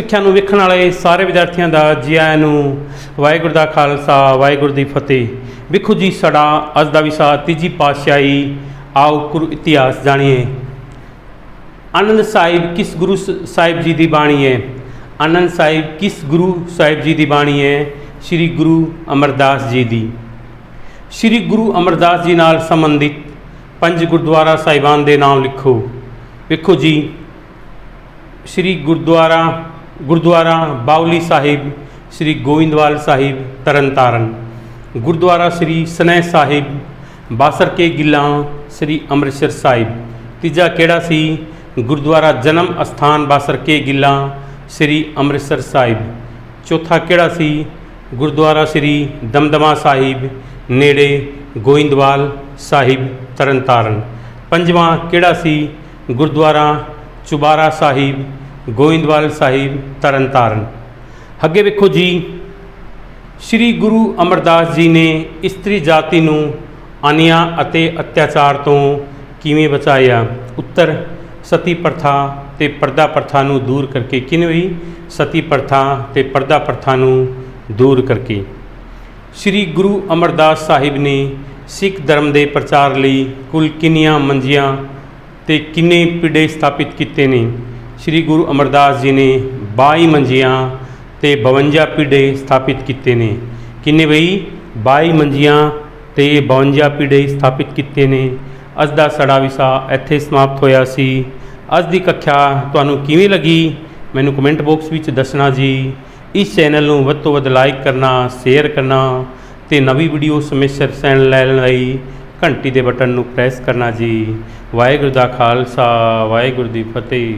ਸਿੱਖਿਆ ਨੂੰ ਵੇਖਣ ਵਾਲੇ ਸਾਰੇ ਵਿਦਿਆਰਥੀਆਂ ਦਾ ਜੀ ਆਇਆਂ ਨੂੰ ਵਾਹਿਗੁਰੂ ਦਾ ਖਾਲਸਾ, ਵਾਹਿਗੁਰੂ ਦੀ ਫਤਿਹ। ਵੇਖੋ ਜੀ, ਸਾਡਾ ਅੱਜ ਦਾ ਵਿਸ਼ਾ ਤੀਜੀ ਪਾਤਸ਼ਾਹੀ, ਆਓ ਗੁਰੂ ਇਤਿਹਾਸ ਜਾਣੀਏ। ਆਨੰਦ ਸਾਹਿਬ ਕਿਸ ਗੁਰੂ ਸ- ਸਾਹਿਬ ਜੀ ਦੀ ਬਾਣੀ ਹੈ ਆਨੰਦ ਸਾਹਿਬ ਕਿਸ ਗੁਰੂ ਸਾਹਿਬ ਜੀ ਦੀ ਬਾਣੀ ਹੈ ਸ੍ਰੀ ਗੁਰੂ ਅਮਰਦਾਸ ਜੀ ਦੀ। ਸ੍ਰੀ ਗੁਰੂ ਅਮਰਦਾਸ ਜੀ ਨਾਲ ਸੰਬੰਧਿਤ ਪੰਜ ਗੁਰਦੁਆਰਾ ਸਾਹਿਬਾਨ ਦੇ ਨਾਮ ਲਿਖੋ। ਵੇਖੋ ਜੀ, ਸ੍ਰੀ ਗੁਰਦੁਆਰਾ ਗੁਰਦੁਆਰਾ ਬਾਉਲੀ ਸਾਹਿਬ, ਸ੍ਰੀ ਗੋਇੰਦਵਾਲ ਸਾਹਿਬ, ਤਰਨਤਾਰਨ। ਗੁਰਦੁਆਰਾ ਸ੍ਰੀ ਸਨੈ ਸਾਹਿਬ ਬਾਸਰਕੇ ਗਿੱਲਾਂ, ਸ੍ਰੀ ਅੰਮ੍ਰਿਤਸਰ ਸਾਹਿਬ। ਤੀਜਾ ਕਿਹੜਾ ਸੀ? ਗੁਰਦੁਆਰਾ ਜਨਮ ਅਸਥਾਨ ਬਾਸਰਕੇ ਗਿੱਲਾਂ, ਸ੍ਰੀ ਅੰਮ੍ਰਿਤਸਰ ਸਾਹਿਬ। ਚੌਥਾ ਕਿਹੜਾ ਸੀ? ਗੁਰਦੁਆਰਾ ਸ੍ਰੀ ਦਮਦਮਾ ਸਾਹਿਬ, ਨੇੜੇ ਗੋਇੰਦਵਾਲ ਸਾਹਿਬ, ਤਰਨਤਾਰਨ। ਪੰਜਵਾਂ ਕਿਹੜਾ ਸੀ? ਗੁਰਦੁਆਰਾ ਚੁਬਾਰਾ ਸਾਹਿਬ ਗੋਇੰਦਵਾਲ ਸਾਹਿਬ ਤਰਨਤਾਰਨ ਅੱਗੇ ਵੇਖੋ ਜੀ, ਸ੍ਰੀ ਗੁਰੂ ਅਮਰਦਾਸ ਜੀ ਨੇ ਇਸਤਰੀ ਜਾਤੀ ਨੂੰ ਅਨਿਆ ਅਤੇ ਅਤਿਆਚਾਰ ਤੋਂ ਕਿਵੇਂ ਬਚਾਇਆ? ਉੱਤਰ, ਸਤੀ ਪ੍ਰਥਾ ਤੇ ਪਰਦਾ ਪ੍ਰਥਾ ਨੂੰ ਦੂਰ ਕਰਕੇ ਕਿਵੇਂ ਹੋਈ? ਸਤੀ ਪ੍ਰਥਾ ਤੇ ਪਰਦਾ ਪ੍ਰਥਾ ਨੂੰ ਦੂਰ ਕਰਕੇ। ਸ੍ਰੀ ਗੁਰੂ ਅਮਰਦਾਸ ਸਾਹਿਬ ਨੇ ਸਿੱਖ ਧਰਮ ਦੇ ਪ੍ਰਚਾਰ ਲਈ ਕੁੱਲ ਕਿੰਨੀਆਂ ਮੰਜੀਆਂ ਤੇ ਕਿੰਨੇ ਪਿੜੇ ਸਥਾਪਿਤ ਕੀਤੇ ਨੇ? ਸ੍ਰੀ ਗੁਰੂ ਅਮਰਦਾਸ ਜੀ ਨੇ 22 ਮੰਜੀਆਂ ਤੇ 52 ਪੀੜੇ ਸਥਾਪਿਤ ਕੀਤੇ ਨੇ। ਕਿੰਨੇ ਬਈ? 22 ਮੰਜੀਆਂ ਤੇ 52 ਪੀੜੇ ਸਥਾਪਿਤ ਕੀਤੇ ਨੇ। ਅੱਜ ਦਾ ਸੜਾ ਵਿਸ਼ਾ ਇੱਥੇ ਸਮਾਪਤ ਹੋਇਆ ਸੀ। ਅੱਜ ਦੀ ਕੱਖਿਆ ਤੁਹਾਨੂੰ ਕਿਵੇਂ ਲੱਗੀ? ਮੈਨੂੰ ਕਮੈਂਟ ਬਾਕਸ ਵਿੱਚ ਦੱਸਣਾ ਜੀ। ਇਸ ਚੈਨਲ ਨੂੰ ਵੱਧ ਤੋਂ ਵੱਧ ਲਾਈਕ ਕਰਨਾ, ਸ਼ੇਅਰ ਕਰਨਾ ਤੇ ਨਵੀਂ ਵੀਡੀਓ ਸਮੇਸਰ ਸੈਨ ਲੈਣ ਲਈ ਘੰਟੀ ਦੇ ਬਟਨ ਨੂੰ ਪ੍ਰੈਸ ਕਰਨਾ ਜੀ। ਵਾਹਿਗੁਰੂ ਦਾ ਖਾਲਸਾ, ਵਾਹਿਗੁਰੂ ਦੀ ਫਤਿਹ।